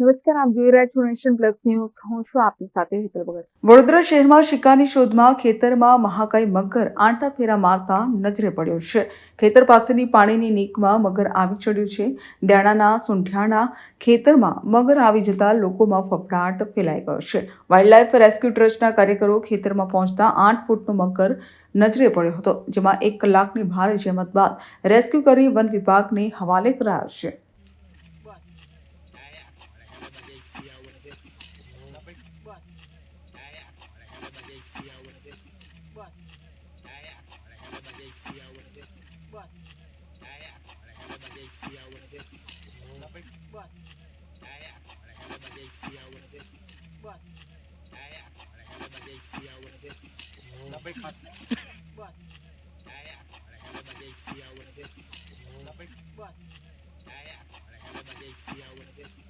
નમસ્કાર, આપ જોઈ રહ્યા છો નેશન પ્લસ ન્યૂઝ. હું છું આપની સાથે હેતલ ભગત. વડોદરા શહેરમાં શિકારની શોધમાં ખેતરમાં મહાકાય મગર આંટા ફેરા મારતા નજરે પડ્યો છે. ખેતર પાસેની પાણીની નીકમાં મગર આવી ચડ્યું છે. દેણાના સુંઠિયાના ખેતરમાં મગર આવી જતા લોકોમાં ફફડાટ ફેલાઈ ગયો છે. વાઇલ્ડલાઇફ રેસ્ક્યુ ટ્રસ્ટના કાર્યકરો ખેતરમાં પહોંચતા આઠ ફૂટનો મગર નજરે પડ્યો હતો, જેમાં એક કલાકની ભારે જહેમત બાદ રેસ્ક્યુ કરી વન વિભાગને હવાલે કરાયો છે. iyawan din. Kapit. Boss. Saya. Wala ka naman din iyawan din. Boss. Saya. Wala ka naman din iyawan din. Boss. Saya. Wala ka naman din iyawan din. Kapit. Boss. Saya. Wala ka naman din iyawan din. Boss. Saya. Wala ka naman din iyawan din. Kapit. Boss. Saya. Wala ka naman din iyawan din. Kapit. Boss. Saya. Wala ka naman din iyawan din.